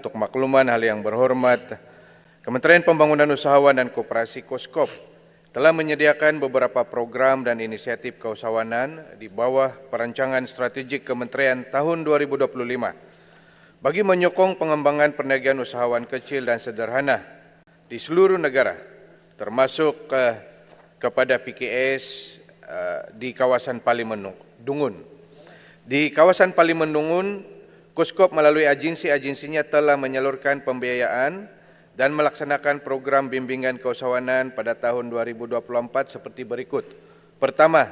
untuk makluman hal yang berhormat, Kementerian Pembangunan Usahawan dan Koperasi Koskop telah menyediakan beberapa program dan inisiatif keusahawanan di bawah perancangan strategik Kementerian tahun 2025 bagi menyokong pengembangan perniagaan usahawan kecil dan sederhana di seluruh negara termasuk eh, kepada PKS eh, di kawasan Parlimen Dungun. Di kawasan Parlimen Koskop melalui agensi-agensinya telah menyalurkan pembiayaan dan melaksanakan program bimbingan keusahawanan pada tahun 2024 seperti berikut. Pertama,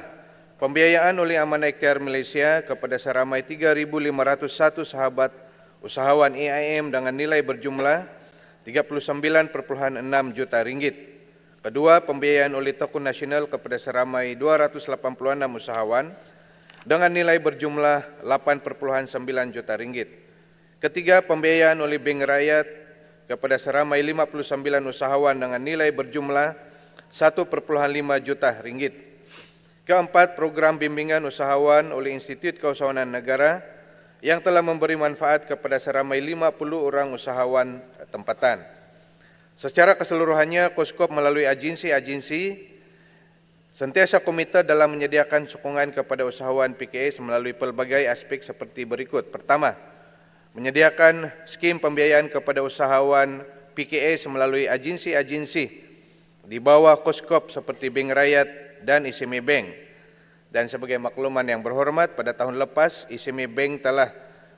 pembiayaan oleh Amanah Ikhtiar Malaysia kepada seramai 3.501 sahabat usahawan EIM dengan nilai berjumlah 39.6 juta ringgit. Kedua, pembiayaan oleh Tokoh Nasional kepada seramai 286 usahawan dengan nilai berjumlah 8.9 juta ringgit. Ketiga, pembiayaan oleh Bank Rakyat kepada seramai 59 usahawan dengan nilai berjumlah 1.5 juta ringgit. Keempat, program bimbingan usahawan oleh Institut Keusahawanan Negara yang telah memberi manfaat kepada seramai 50 orang usahawan tempatan. Secara keseluruhannya, Koskop melalui agensi-agensi sentiasa komite dalam menyediakan sokongan kepada usahawan PKS melalui pelbagai aspek seperti berikut. Pertama, menyediakan skim pembiayaan kepada usahawan PKS melalui agensi-agensi di bawah Koskop seperti Bank Rakyat dan ISME Bank. Dan sebagai makluman yang berhormat, pada tahun lepas ISME Bank telah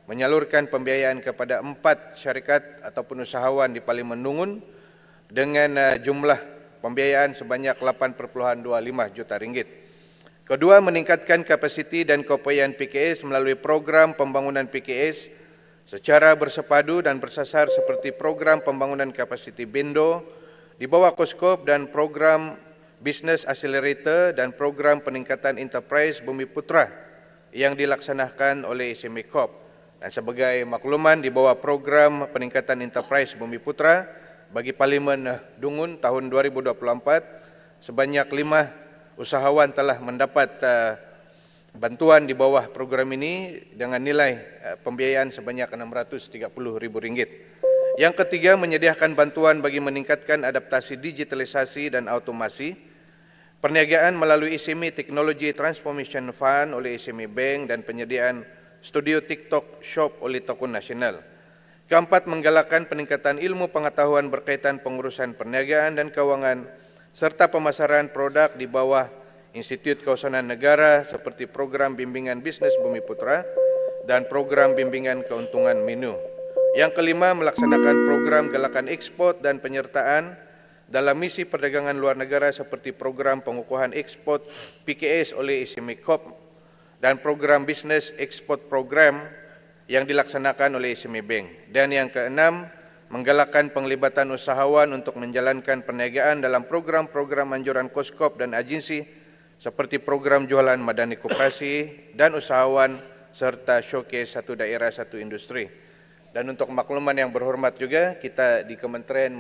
menyalurkan pembiayaan kepada empat syarikat ataupun usahawan di Parlimen Dungun dengan uh, jumlah pembiayaan sebanyak 8.25 juta ringgit. Kedua, meningkatkan kapasiti dan keupayaan PKS melalui program pembangunan PKS secara bersepadu dan bersasar seperti program pembangunan kapasiti Bindo di bawah Koskop dan program Business Accelerator dan program peningkatan enterprise Bumi Putra yang dilaksanakan oleh SME Corp. Dan sebagai makluman di bawah program peningkatan enterprise Bumi Putra bagi Parlimen Dungun tahun 2024 sebanyak lima usahawan telah mendapat uh, bantuan di bawah program ini dengan nilai eh, pembiayaan sebanyak RM630,000. Yang ketiga, menyediakan bantuan bagi meningkatkan adaptasi digitalisasi dan automasi, perniagaan melalui ISME Technology Transformation Fund oleh ISME Bank dan penyediaan studio TikTok Shop oleh Tokoh Nasional. Keempat, menggalakkan peningkatan ilmu pengetahuan berkaitan pengurusan perniagaan dan keuangan serta pemasaran produk di bawah Institut Keusahawanan Negara seperti program bimbingan bisnes Bumi Putra dan program bimbingan keuntungan Minu. Yang kelima, melaksanakan program galakan ekspor dan penyertaan dalam misi perdagangan luar negara seperti program pengukuhan ekspor PKS oleh ISME Corp dan program bisnes ekspor program yang dilaksanakan oleh ISME Bank. Dan yang keenam, menggalakkan penglibatan usahawan untuk menjalankan perniagaan dalam program-program anjuran Koskop dan agensi seperti program jualan madani koperasi dan usahawan serta showcase satu daerah satu industri. Dan untuk makluman yang berhormat juga kita di kementerian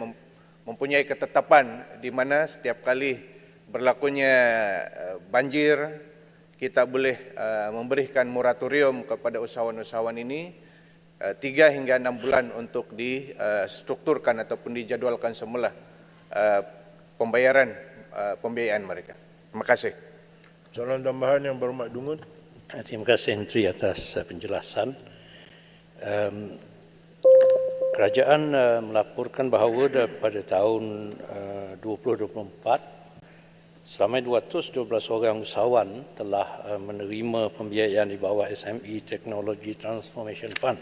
mempunyai ketetapan di mana setiap kali berlakunya eh, banjir kita boleh eh, memberikan moratorium kepada usahawan-usahawan ini eh, tiga hingga enam bulan untuk distrukturkan ataupun dijadwalkan semula pembayaran pembiayaan mereka. Terima kasih. Soalan tambahan yang berhormat Dungun. Eh, Terima kasih Menteri atas uh, penjelasan. Um, kerajaan uh, melaporkan bahawa pada tahun uh, 2024 selama 212 orang usahawan telah uh, menerima pembiayaan di bawah SME Technology Transformation Fund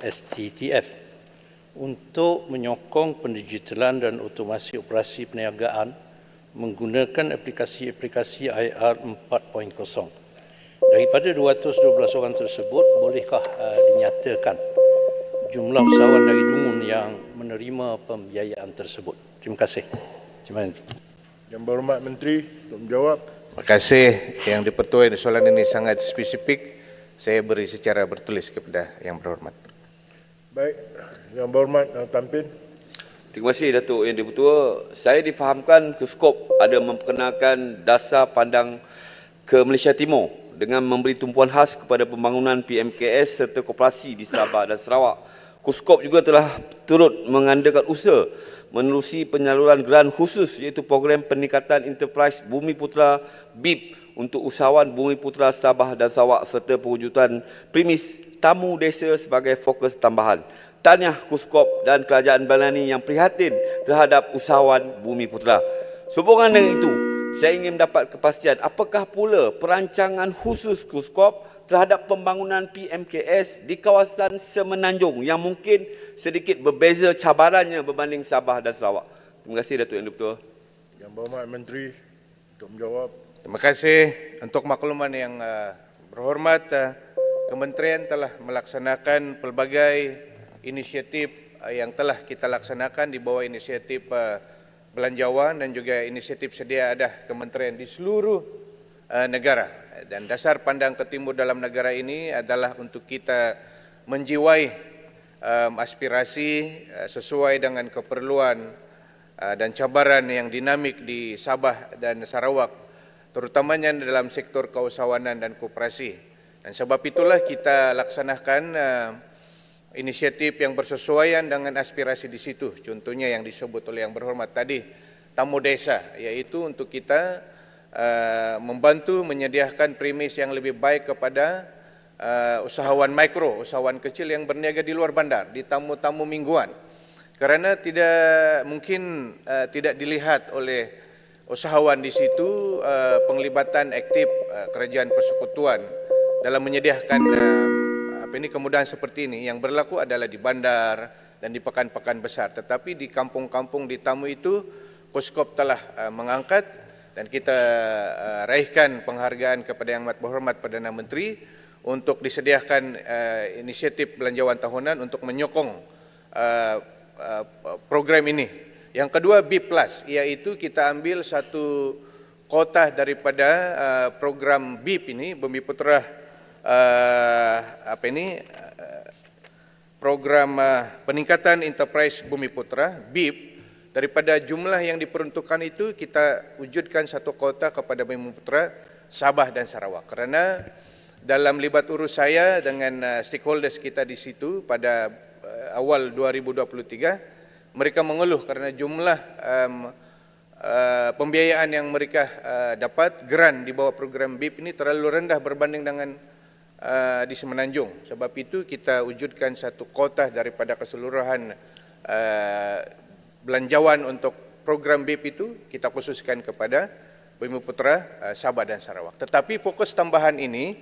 STTF untuk menyokong pendigitalan dan otomasi operasi perniagaan menggunakan aplikasi-aplikasi IR 4.0. Daripada 212 orang tersebut, bolehkah uh, dinyatakan jumlah usahawan dari Dungun yang menerima pembiayaan tersebut? Terima kasih. Terima kasih. Yang berhormat Menteri untuk menjawab. Terima kasih yang dipertuai soalan ini sangat spesifik. Saya beri secara bertulis kepada yang berhormat. Baik, yang berhormat Yang Tampin. Terima kasih Datuk Yang Dipertua. Saya difahamkan Kuskop ada memperkenalkan dasar pandang ke Malaysia Timur dengan memberi tumpuan khas kepada pembangunan PMKS serta koperasi di Sabah dan Sarawak Kuskop juga telah turut mengadakan usaha menerusi penyaluran geran khusus iaitu program peningkatan enterprise Bumi Putra BIP untuk usahawan Bumi Putra Sabah dan Sarawak serta perwujudan premis tamu desa sebagai fokus tambahan. Tahniah Kuskop dan Kerajaan Balani yang prihatin terhadap usahawan Bumi Putra. Sehubungan dengan itu, saya ingin mendapat kepastian apakah pula perancangan khusus Kuskop terhadap pembangunan PMKS di kawasan Semenanjung yang mungkin sedikit berbeza cabarannya berbanding Sabah dan Sarawak. Terima kasih Datuk Yang Di-Pertua. Yang Berhormat Menteri untuk menjawab. Terima kasih untuk makluman yang uh, berhormat. Uh, Kementerian telah melaksanakan pelbagai inisiatif uh, yang telah kita laksanakan di bawah inisiatif uh, belanjawan dan juga inisiatif sedia ada kementerian di seluruh uh, negara. Dan dasar pandang ke timur dalam negara ini adalah untuk kita menjiwai um, aspirasi uh, sesuai dengan keperluan uh, dan cabaran yang dinamik di Sabah dan Sarawak terutamanya dalam sektor keusahawanan dan koperasi. Dan sebab itulah kita laksanakan uh, inisiatif yang bersesuaian dengan aspirasi di situ. Contohnya yang disebut oleh yang berhormat tadi, tamu desa, yaitu untuk kita uh, membantu menyediakan premis yang lebih baik kepada uh, usahawan mikro, usahawan kecil yang berniaga di luar bandar, di tamu-tamu mingguan. Kerana tidak mungkin uh, tidak dilihat oleh usahawan di situ uh, penglibatan aktif uh, kerajaan persekutuan dalam menyediakan uh, apa ini kemudahan seperti ini yang berlaku adalah di bandar dan di pekan-pekan besar tetapi di kampung-kampung di tamu itu Koskop telah uh, mengangkat dan kita uh, raihkan penghargaan kepada yang amat berhormat Perdana Menteri untuk disediakan uh, inisiatif belanjawan tahunan untuk menyokong uh, uh, program ini. Yang kedua B iaitu kita ambil satu kota daripada uh, program BIP ini Bumi Putra uh, apa ini uh, program uh, peningkatan enterprise Bumi Putra BIP daripada jumlah yang diperuntukkan itu kita wujudkan satu kota kepada Bumi Putra Sabah dan Sarawak kerana dalam libat urus saya dengan uh, stakeholders kita di situ pada uh, awal 2023 mereka mengeluh kerana jumlah um, uh, pembiayaan yang mereka uh, dapat geran di bawah program BIP ini terlalu rendah berbanding dengan uh, di Semenanjung. Sebab itu kita wujudkan satu kota daripada keseluruhan uh, belanjawan untuk program BIP itu kita khususkan kepada Bumi Putra uh, Sabah dan Sarawak. Tetapi fokus tambahan ini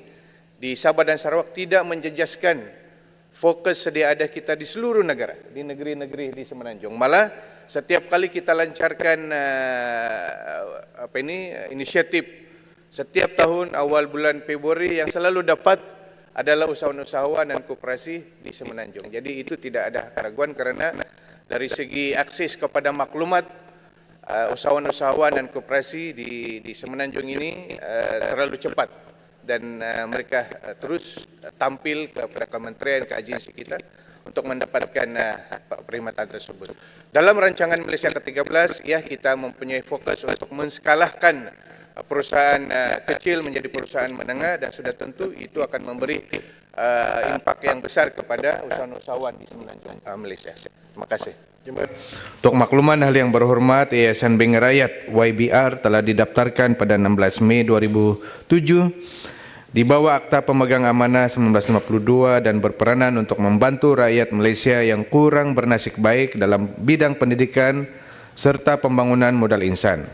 di Sabah dan Sarawak tidak menjejaskan fokus sedia ada kita di seluruh negara, di negeri-negeri di Semenanjung. Malah setiap kali kita lancarkan uh, apa ini inisiatif setiap tahun awal bulan Februari yang selalu dapat adalah usahawan-usahawan dan koperasi di Semenanjung. Jadi itu tidak ada keraguan kerana dari segi akses kepada maklumat uh, usahawan-usahawan dan koperasi di di Semenanjung ini uh, terlalu cepat dan uh, mereka uh, terus tampil kepada kementerian ke agensi kita untuk mendapatkan uh, perkhidmatan tersebut. Dalam rancangan Malaysia ke-13 ya kita mempunyai fokus untuk menskalahkan perusahaan uh, kecil menjadi perusahaan menengah dan sudah tentu itu akan memberi uh, impak yang besar kepada usahawan-usahawan di Semenanjung uh, Malaysia. Terima kasih. Untuk makluman hal yang berhormat, Yayasan Bank Rakyat YBR telah didaftarkan pada 16 Mei 2007 di bawah Akta Pemegang Amanah 1952 dan berperanan untuk membantu rakyat Malaysia yang kurang bernasib baik dalam bidang pendidikan serta pembangunan modal insan.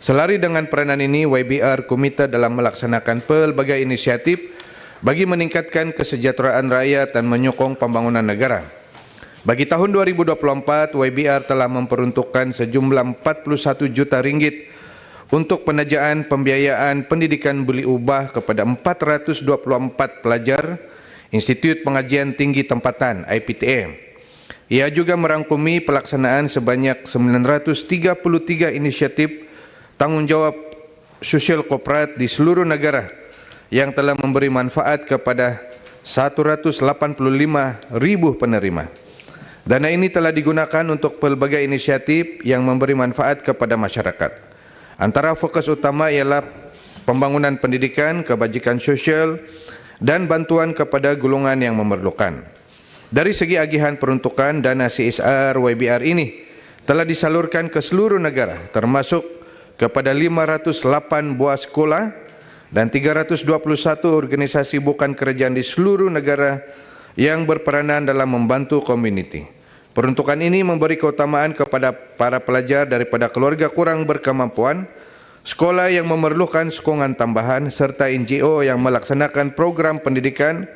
Selari dengan peranan ini, YBR komite dalam melaksanakan pelbagai inisiatif bagi meningkatkan kesejahteraan rakyat dan menyokong pembangunan negara. Bagi tahun 2024, YBR telah memperuntukkan sejumlah 41 juta ringgit untuk penajaan pembiayaan pendidikan beli ubah kepada 424 pelajar Institut Pengajian Tinggi Tempatan IPTA. Ia juga merangkumi pelaksanaan sebanyak 933 inisiatif tanggungjawab sosial korporat di seluruh negara yang telah memberi manfaat kepada 185 ribu penerima. Dana ini telah digunakan untuk pelbagai inisiatif yang memberi manfaat kepada masyarakat. Antara fokus utama ialah pembangunan pendidikan, kebajikan sosial dan bantuan kepada golongan yang memerlukan. Dari segi agihan peruntukan dana CSR YBR ini telah disalurkan ke seluruh negara termasuk kepada 508 buah sekolah dan 321 organisasi bukan kerajaan di seluruh negara yang berperanan dalam membantu komuniti. Peruntukan ini memberi keutamaan kepada para pelajar daripada keluarga kurang berkemampuan, sekolah yang memerlukan sokongan tambahan serta NGO yang melaksanakan program pendidikan,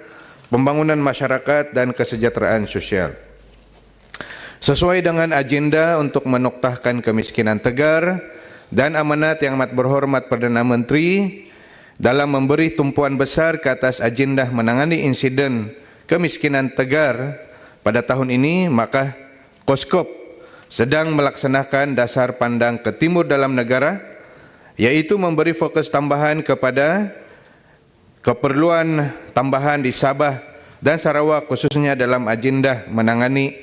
pembangunan masyarakat dan kesejahteraan sosial. Sesuai dengan agenda untuk menoktahkan kemiskinan tegar dan amanat yang amat berhormat Perdana Menteri dalam memberi tumpuan besar ke atas agenda menangani insiden kemiskinan tegar pada tahun ini, maka Koskop sedang melaksanakan dasar pandang ke timur dalam negara yaitu memberi fokus tambahan kepada keperluan tambahan di Sabah dan Sarawak khususnya dalam agenda menangani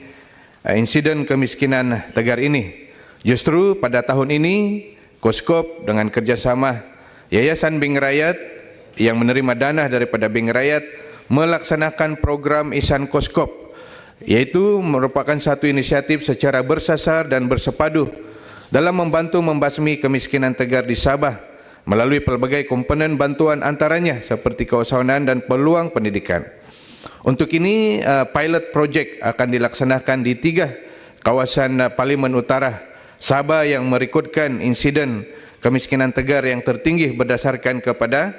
uh, insiden kemiskinan tegar ini. Justru pada tahun ini Koskop dengan kerjasama Yayasan Bank Rakyat yang menerima dana daripada Bank Rakyat melaksanakan program Isan Koskop yaitu merupakan satu inisiatif secara bersasar dan bersepadu dalam membantu membasmi kemiskinan tegar di Sabah melalui pelbagai komponen bantuan antaranya seperti keusahawanan dan peluang pendidikan. Untuk ini, uh, pilot project akan dilaksanakan di tiga kawasan uh, Parlimen Utara Sabah yang merekodkan insiden kemiskinan tegar yang tertinggi berdasarkan kepada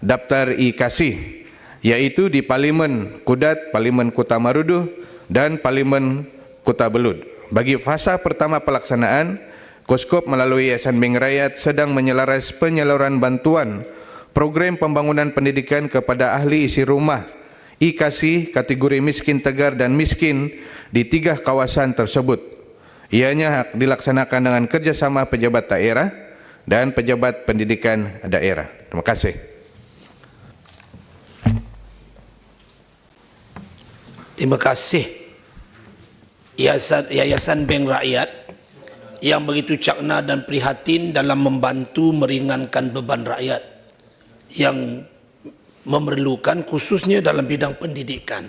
daftar e-kasih iaitu di Parlimen Kudat, Parlimen Kota Marudu dan Parlimen Kota Belud. Bagi fasa pertama pelaksanaan, Koskop melalui Yayasan Bank Rakyat sedang menyelaras penyaluran bantuan program pembangunan pendidikan kepada ahli isi rumah e-kasih kategori miskin tegar dan miskin di tiga kawasan tersebut. Ianya dilaksanakan dengan kerjasama pejabat daerah dan pejabat pendidikan daerah. Terima kasih. Terima kasih Yayasan, Yayasan Bank Rakyat yang begitu cakna dan prihatin dalam membantu meringankan beban rakyat yang memerlukan khususnya dalam bidang pendidikan.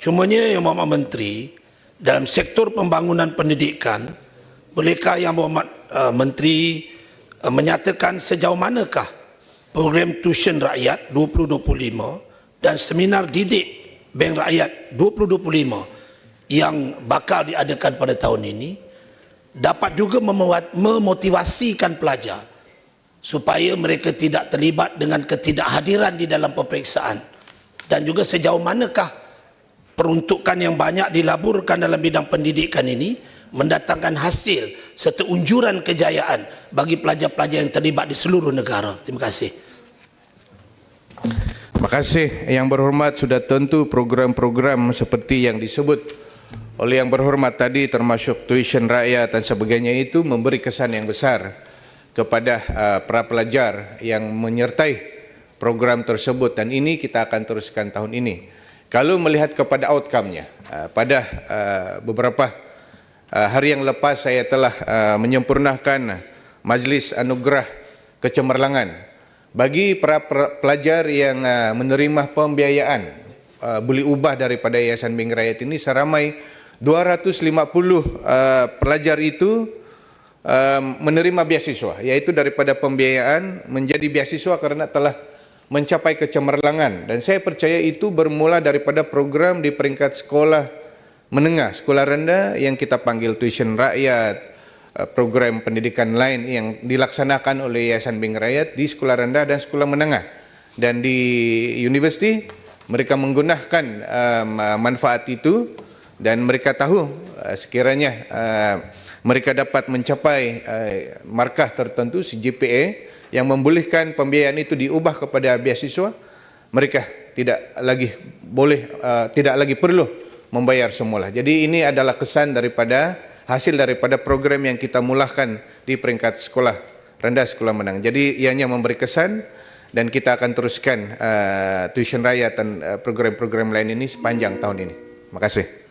Cumanya Yang Mohd Menteri dalam sektor pembangunan pendidikan bolehkah Yang Mohd uh, Menteri uh, menyatakan sejauh manakah program tuition rakyat 2025 dan seminar didik Bank Rakyat 2025 yang bakal diadakan pada tahun ini dapat juga memotivasikan pelajar supaya mereka tidak terlibat dengan ketidakhadiran di dalam peperiksaan. Dan juga sejauh manakah peruntukan yang banyak dilaburkan dalam bidang pendidikan ini mendatangkan hasil serta unjuran kejayaan bagi pelajar-pelajar yang terlibat di seluruh negara. Terima kasih. Terima kasih yang berhormat sudah tentu program-program seperti yang disebut oleh yang berhormat tadi termasuk tuition rakyat dan sebagainya itu memberi kesan yang besar kepada uh, para pelajar yang menyertai program tersebut dan ini kita akan teruskan tahun ini. Kalau melihat kepada outcome-nya, uh, pada uh, beberapa hari yang lepas saya telah uh, menyempurnakan Majlis Anugerah Kecemerlangan. Bagi para pelajar yang uh, menerima pembiayaan beli ubah daripada Yayasan Bank Rakyat ini seramai 250 uh, pelajar itu menerima beasiswa. Yaitu daripada pembiayaan menjadi beasiswa karena telah mencapai kecemerlangan. Dan saya percaya itu bermula daripada program di peringkat sekolah menengah sekolah rendah yang kita panggil tuition rakyat Uh, program pendidikan lain yang dilaksanakan oleh Yayasan Bank Rakyat di sekolah rendah dan sekolah menengah. Dan di universiti mereka menggunakan um, manfaat itu dan mereka tahu uh, sekiranya uh, mereka dapat mencapai uh, markah tertentu CGPA yang membolehkan pembiayaan itu diubah kepada beasiswa, mereka tidak lagi boleh uh, tidak lagi perlu membayar semula. Jadi ini adalah kesan daripada hasil daripada program yang kita mulakan di peringkat sekolah rendah sekolah menang. Jadi ianya memberi kesan dan kita akan teruskan uh, tuition raya dan uh, program-program lain ini sepanjang tahun ini. Terima kasih.